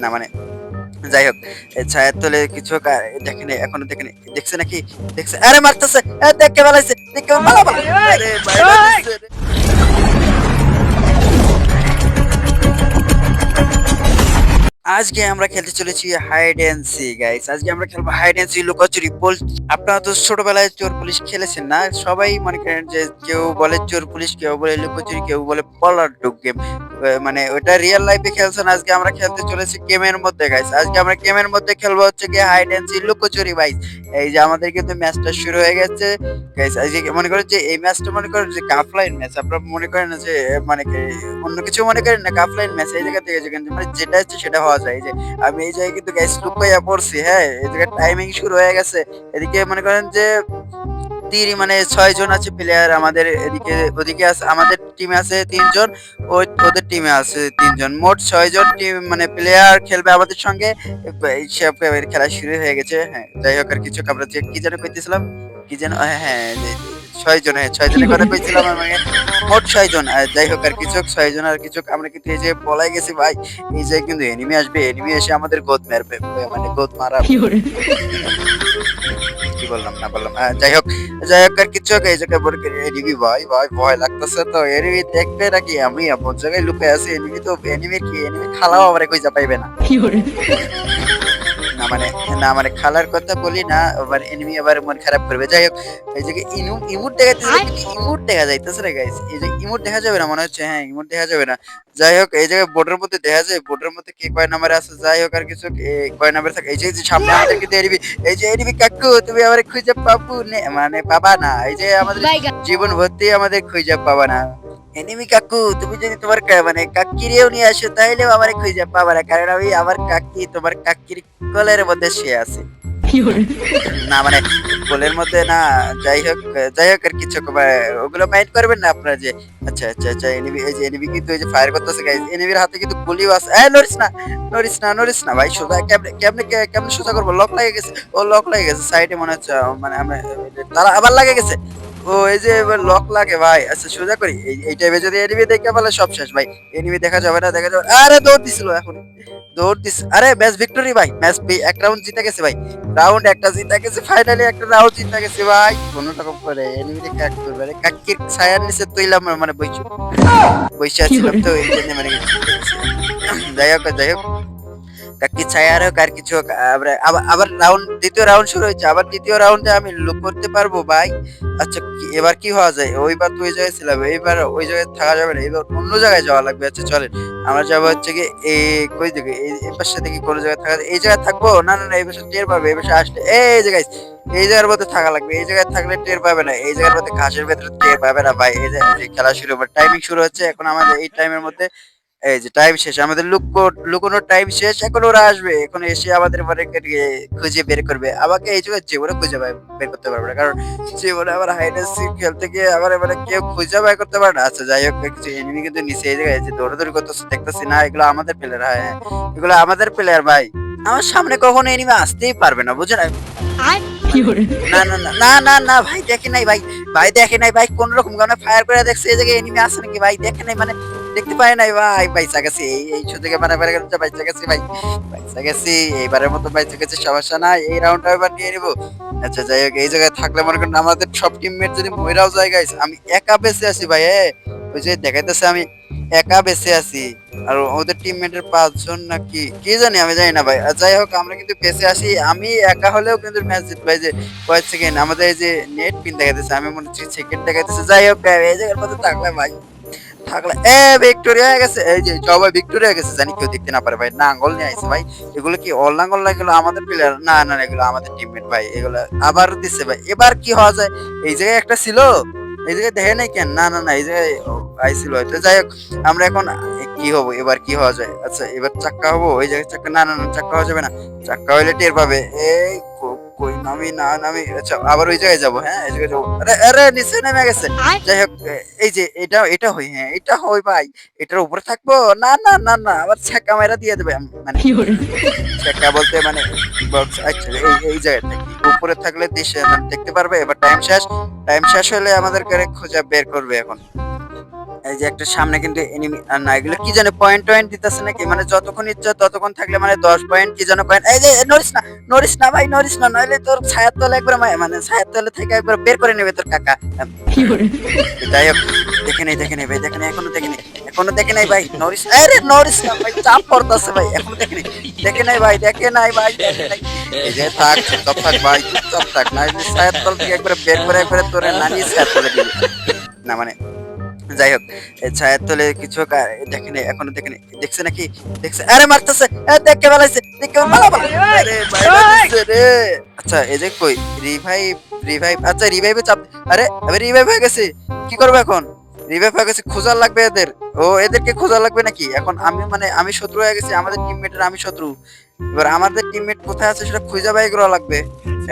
না মানে যাই হোক ছায়ের তলে কিছু দেখেনি এখনও দেখেন দেখছে নাকি? দেখছে আরে মারতেছে দেখে বেলাইছে দেখকে আজকে আমরা খেলতে চলেছি হাইড এন্ড সি গাইস আজকে আমরা খেলব হাইড এন্ড সি লুকোচুরি বল আপনারা তো ছোটবেলায় চোর পুলিশ খেলেছেন না? সবাই মনে করেন যে কেউ বলে চোর পুলিশ, কেউ বলে লুকোচুরি, কেউ বলে পলার ডুক গেম মানে ওটা রিয়েল লাইফে খেলছেন আজকে আমরা খেলতে চলেছি গেমের মধ্যে গাইস আজকে আমরা গেমের মধ্যে খেলব হচ্ছে কি হাইড এন্ড সি লুকোচুরি ভাই এই যে আমাদের কিন্তু ম্যাচটা শুরু হয়ে গেছে গাইস আজকে মনে করেন যে এই ম্যাচটা মনে করেন যে কাফলাইন ম্যাচ আপনারা মনে করেন যে মানে অন্য কিছু মনে করেন না? কাফলাইন ম্যাচ এই জায়গা থেকে যেখানে মানে যেটা হচ্ছে সেটা হওয়া যায় এই যে, আমি এই জায়গায় কিন্তু গাইস লুকাইয়া পড়ছি হ্যাঁ টাইমিং শুরু হয়ে গেছে। এদিকে মনে করেন যে মানে ছয় জন আছে প্লেয়ার আমাদের এদিকে, ওদিকে আছে, আমাদের টিমে আছে তিনজন, ওই ওদের টিমে আছে তিনজন। মোট ছয় জন টিম মানে প্লেয়ার খেলবে আমাদের সঙ্গে। খেলা শুরু হয়ে গেছে হ্যাঁ যাই হোক আর কিছু আমরা কি যেন কইতেছিলাম, কি যেন হ্যাঁ হ্যাঁ ছয় জন হ্যাঁ ছয় জনের কথা কইছিলাম আমি মোট ছয় জন যাই হোক আর কিছু ছয় জন আর কিছু আমরা কিন্তু এই যে পলাই গেছি ভাই এই যে কিন্তু এনিমি আসবে এনিমি এসে আমাদের গোদ মারবে মানে গোদ মারা। কি বললাম না বললাম আহ, যাই হোক যাই হোক আর কিছু এই জায়গায় বলে এনিমি ভাই ভাই ভয় লাগতেছে তো এনিমি দেখবে নাকি? আমি এমন জায়গায় লুকে আছি এনিমি তো এনিমি কি এনিমি খালাও আমার কই যা পাইবে না। মানে না মানে খালার কথা বলি না আবার এনিমি আবার মন খারাপ করবে। যাই হোক এই যে ইনু ইমোট দেখাইতেছে কিন্তু ইমোট দেখা যাইতেছে না গাইস এই যে ইমোট দেখা যাবে না মনে হচ্ছে হ্যাঁ ইমোট দেখা যাবে না। যাই হোক এই জায়গায় বোর্ডের মধ্যে দেখা যায় বোর্ডের মধ্যে কে কয় নাম্বার আছে যাই হোক আর কিছু কয় নাম্বার থাকে। এই যে সামনে আমাদের কিন্তু এনিমি এই যে এনিমি কাকু তুমি আমার খুঁজে পাবো নে- মানে পাবা না। এই যে আমাদের জীবন ভর্তি আমাদের খুঁজে পাবা না। এনিমি কাকু, তুমি যদি তোমার মানে কাকিরেও নিয়ে আসো, তাইলেও আমার খুঁজে পাবা না, কারণ আমি আমার কাকি, তোমার কাকির কলের মধ্যে সে আছে। না মানে কোলের মধ্যে না, যাই হোক যাই হোক আর কিছু ওগুলো মাইন্ড করবেন না আপনারা যে আচ্ছা আচ্ছা আচ্ছা এনিমি এই যে এনিমি কিন্তু এই যে ফায়ার করতেছে গাইস এনিমির হাতে কিন্তু গুলিও আছে। এই নরিস না নরিস না নরিস না, ভাই, সোজা, কেমনে কেমনে কেমনে সোজা করব? লক লাগে গেছে, ও লক লাগে গেছে সাইডে মনে হচ্ছে মানে আমরা, তারা আবার লাগে গেছে। ও, এই যে লক লাগে ভাই। আচ্ছা সোজা করি। এই টাইপে যদি এনিমি দেখে ফেলে, সব শেষ ভাই। এনিমি দেখা যাবে না, দেখা যাবে আরে, দৌড় দিছিল এখন। দৌড় দিস আরে ম্যাচ ভিক্টরি ভাই। ম্যাচ এক রাউন্ড জিতে গেছে ভাই। রাউন্ড একটা জিতে গেছে ফাইনালি একটা রাউন্ড জিতে গেছে ভাই। কোন রকম করে এনিমি দেখে এক করবে আরে কাকির ছায়ার নিচে তৈলাম মানে বইছো বইসা ছিলাম তো, এই জন্য মানে যাই হোক যাই হোক। কাকি ছায়ার হোক আর কিছু হোক আবার রাউন্ড দ্বিতীয় রাউন্ড শুরু হয়েছে। আবার দ্বিতীয় রাউন্ডে আমি লুক করতে পারব, ভাই। আচ্ছা এবার কি হওয়া যায়? ওইবার তো ওই জায়গায় ছিলাম, এইবার ওই জায়গায় থাকা যাবে না এবার অন্য জায়গায় যাওয়া লাগবে। আচ্ছা চলেন। আমরা যাব হচ্ছে কি এই কই দিকে এই পাশে থেকে কোনো জায়গায় থাকা এই জায়গায় থাকব? না না না, এই পাশে টের পাবে, এই পাশে আসলে এই জায়গায় এই জায়গার মধ্যে থাকা লাগবে, এই জায়গায় থাকলে টের পাবে না, এই জায়গার মধ্যে ঘাসের ভেতরে টের পাবে না, ভাই। এই যে খেলা শুরু হবে টাইমিং শুরু হচ্ছে। এখন আমাদের এই টাইমের মধ্যে এই যে টাইম শেষ, আমাদের লুকো, লুকোনোর টাইম শেষ, এখন ওরা আসবে। এখন এসে আমাদের মানে খুঁজে বের করবে। আমাকে এই জায়গায় জীবনে খুঁজে বের- করতে পারবে না। কারণ জীবনে আমার হাইডেন্সি খেলতে গিয়ে আমার মানে কেউ খুঁজে বের করতে পারে না। আচ্ছা যাই হোক, কিছু এনিমি কিন্তু নিচে এই জায়গায় যে দৌড়াদৌড়ি করতেছে, দেখতেছি না, এগুলো আমাদের প্লেয়ার হ্যাঁ। এগুলো আমাদের প্লেয়ার ভাই। আমার সামনে কখনো এনিমি আসতেই পারবে না বুঝে না না না না না ভাই, দেখে নাই, ভাই। ভাই, দেখে নাই, ভাই কোন রকম গানে ফায়ার করে দেখছে, এই জায়গায় এনিমি আছে নাকি? ভাই, দেখে নাই মানে দেখতে পায় নাই, ভাই। বাইসা গেছি। এই এই সুযোগে বেড়ে গেছে বাইসা গেছি, ভাই। বাইসা গেছি, এইবারের মতো বাইসা গেছি, সমস্যা নাই। এই রাউন্ডটা এবার নিয়ে নিবো। আচ্ছা যাই হোক, এই জায়গায় থাকলে মনে করেন আমাদের সব টিমমেট যদি মহিলাও জায়গায় আমি একা বেঁচে আছি, ভাই, এ। ওই যে দেখাইতেছে আমি, একা বেঁচে আছি। আর ওদের টিমমেটের পাঁচজন নাকি, কি জানি, আমি জানি না, ভাই। যাই হোক, আমরা কিন্তু বেঁচে আসি আমি একা হলেও কিন্তু ম্যাচ জিতবো। এই যে কয়েক সেকেন্ড আমাদের এই যে নেট পিন দেখাইতেছে, আমি মনে হচ্ছে সেকেন্ড দেখাইতেছে। যাই হোক এই জায়গার মধ্যে থাকলে ভাই। থাকলে। এ, ভিক্টোরিয়া হয়ে গেছে। এই যে, সবাই ভিক্টোরিয়া গেছে, জানি কেউ দেখতে না পারে ভাই। নাঙ্গল নিয়ে আইছে ভাই। এগুলো কি অল নাঙ্গল না, এগুলো আমাদের প্লেয়ার না না এগুলো আমাদের টিমমেট ভাই। এগুলো আবার দিচ্ছে ভাই। এবার কি হওয়া যায়? এই জায়গায় একটা ছিল? এই জায়গায় দেখে নাই কেন? না না না, এই জায়গায় আইছিল। হয়তো যাই হোক, আমরা এখন কি হব? এবার কি হওয়া যায়? আচ্ছা এবার চাক্কা হব? ওই জায়গায় চাক্কা না না না, চাক্কা হওয়া যাবে না। চাক্কা হইলে টের পাবে। এই কই নামি না নামি আচ্ছা আবার ওই জায়গায় যাব হ্যাঁ? এই জায়গায় যাব। আরে আরে নিচে নেমে গেছে। যাই হোক এই যে এটা এটা হই হ্যাঁ এটা হই ভাই। এটার উপরে থাকব? না না না না আবার ছ্যাঁকা মেরা দিয়ে দেবে মানে ছ্যাঁকা বলতে মানে আচ্ছা এই এই জায়গায় থাকি উপরে থাকলে দিশে দেখতে পারবে এবার টাইম শেষ। টাইম শেষ হলে আমাদের করে খোঁজা বের করবে এখন। এই যে একটা সামনে কিন্তু এনিমি আর না এগুলো কি জানে পয়েন্ট টয়েন্ট দিতেছে নাকি? মানে যতক্ষণ ইচ্ছা ততক্ষণ থাকলে মানে দশ পয়েন্ট কি যেন পয়েন্ট এই যে নরিস না নরিস না ভাই নরিস না নইলে তোর ছায়ার তলে একবার মানে ছায়ার তলে থেকে একবার বের করে নেবে তোর কাকা। যাই হোক দেখে নেই দেখে নেই ভাই দেখে নেই এখনও দেখে নেই এখনও দেখে নাই ভাই নরিস আরে নরিস না ভাই চাপ পড়তাছে ভাই এখনও দেখে নেই দেখে নাই ভাই দেখে নাই ভাই দেখে নাই। এই যে থাক চুপচাপ থাক ভাই চুপচাপ থাক না হলে ছায়ার তল থেকে একবার বের করে একবারে তোরে নানিয়ে ছায়ার তলে দিবে। না মানে যাই হোক ছায়ার তলে কিছু দেখেনি এখনও দেখেনি দেখছে নাকি? দেখছে আরে মারতেছে দেখে বেলাইছে দেখে রে। আচ্ছা এই যে কই রিভাইভ রিভাইভ আচ্ছা রিভাইভে চাপ আরে আমি রিভাইভ হয়ে গেছে কি করব এখন? রিভাইভ হয়ে গেছে খোঁজার লাগবে এদের। ও এদেরকে খোঁজা লাগবে নাকি? এখন আমি মানে আমি শত্রু হয়ে গেছি আমাদের টিমমেটের আমি শত্রু। এবার আমাদের টিমমেট কোথায় আছে সেটা খুঁজে বাই করা লাগবে।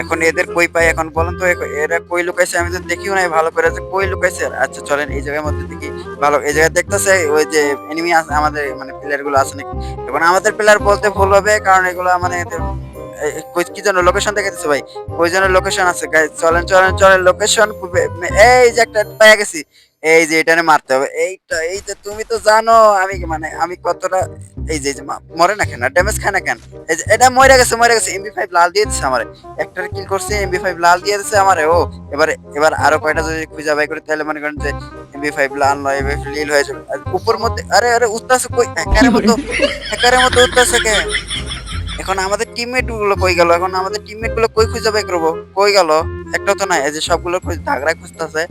এখন এদের কই পাই এখন বলেন তো এরা কই লুকাইছে আমি তো দেখিও নাই, ভালো করে যে কই লুকাইছে। আচ্ছা চলেন এই জায়গার মধ্যে দেখি। ভালো, এই জায়গায় দেখতেছে ওই যে এনিমি আছে, আমাদের মানে প্লেয়ারগুলো আছে নাকি? এখন আমাদের প্লেয়ার বলতে ভুল হবে, কারণ এগুলো মানে কি যেন লোকেশন দেখে ভাই? ওই জন্য লোকেশন আছে চলেন চলেন চলেন লোকেশন এই যে একটা পেয়ে গেছি। এই যে এটানে মারতে হবে, এইটা, এই যে তুমি তো জানো আমি মানে আমি কতটা, এই যে মরে না কেন ড্যামেজ খায় না কেন? এই যে, এটা মরে গেছে মরে গেছে এমবি ফাইভ লাল দিয়ে দিচ্ছে আমারে। একটার কিল করছে এমবি ফাইভ লাল দিয়ে দিচ্ছে আমারে, ও। এবারে, এবার আরও কয়টা যদি খুঁজে বাই করে, তাহলে মনে করেন যে এমবি ফাইভ লাল নয় এমবি নীল হয়ে যাবে উপর মধ্যে, আরে আরে, উত্তাসে কই হ্যাকারের মতো হ্যাকারের মতো উত্তাসে কে এখন আমাদের টিমমেটগুলো কই গেল? এখন আমাদের টিমমেটগুলো কই খুঁজে বাই করব? কই গেল? একটা তো নাই, এই যে সবগুলো খুঁজ, ধাগড়া খুঁজতেছে।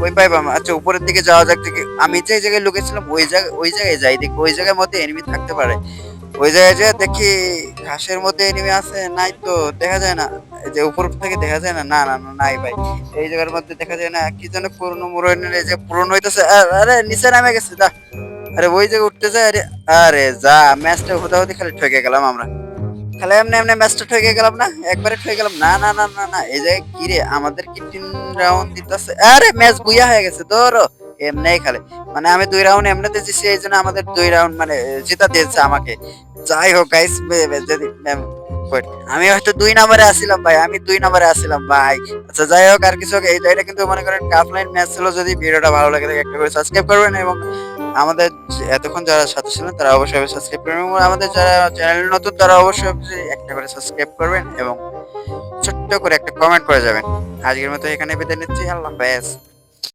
কই পাইবা আচ্ছা উপরের দিকে যাওয়া যাক দেখি। আমি যে জায়গায় লুকেছিলাম ওই জায়গায় ওই জায়গায় যাই দেখি। ওই জায়গার মধ্যে এনিমি থাকতে পারে। ওই জায়গায় যে দেখি ঘাসের মধ্যে এনিমি আছে, নাই তো দেখা যায় না। যে উপর থেকে দেখা যায় না। না না নাই ভাই। এই জায়গার মধ্যে দেখা যায় না। কি যেন পুরনো মুরনের যে পূরণ হইতেছে। আরে নিচে নামে গেছে, যা। আরে, ওই জায়গায় উঠতে যায়। আরে আরে, যা, ম্যাচটা হতে খালি ঠকে গেলাম আমরা। এমনি এমনি ম্যাচটা গেলাম না? একবারে গেলাম। না না না না না, এই কি রে, আমাদের কি তিন রাউন্ড দিতেছে? আরে, ম্যাচ বুইয়া হয়ে গেছে, ধরো। খালি। মানে আমি দুই রাউন্ড এই জন্য আমাদের দুই রাউন্ড মানে জিতা দিয়েছে আমাকে। যাই হোক গাইস যদি আমি হয়তো দুই নম্বরে আসছিলাম ভাই, আমি দুই নম্বরে আসছিলাম ভাই। আচ্ছা যাই হোক, আর কিছু এই এটা কিন্তু মনে করেন কাফলাইন ম্যাচ ছিল, যদি ভিডিওটা ভালো লাগে একটা করে সাবস্ক্রাইব করবেন এবং আমাদের এতক্ষণ যারা সাথে ছিলেন, তারা অবশ্যই সাবস্ক্রাইব করবেন এবং আমাদের যারা চ্যানেল নতুন, তারা অবশ্যই একটা করে সাবস্ক্রাইব করবেন এবং ছোট্ট করে একটা কমেন্ট করে যাবেন। আজকের মতো এখানে বিদায় নিচ্ছি। আল্লাহ হাফেজ।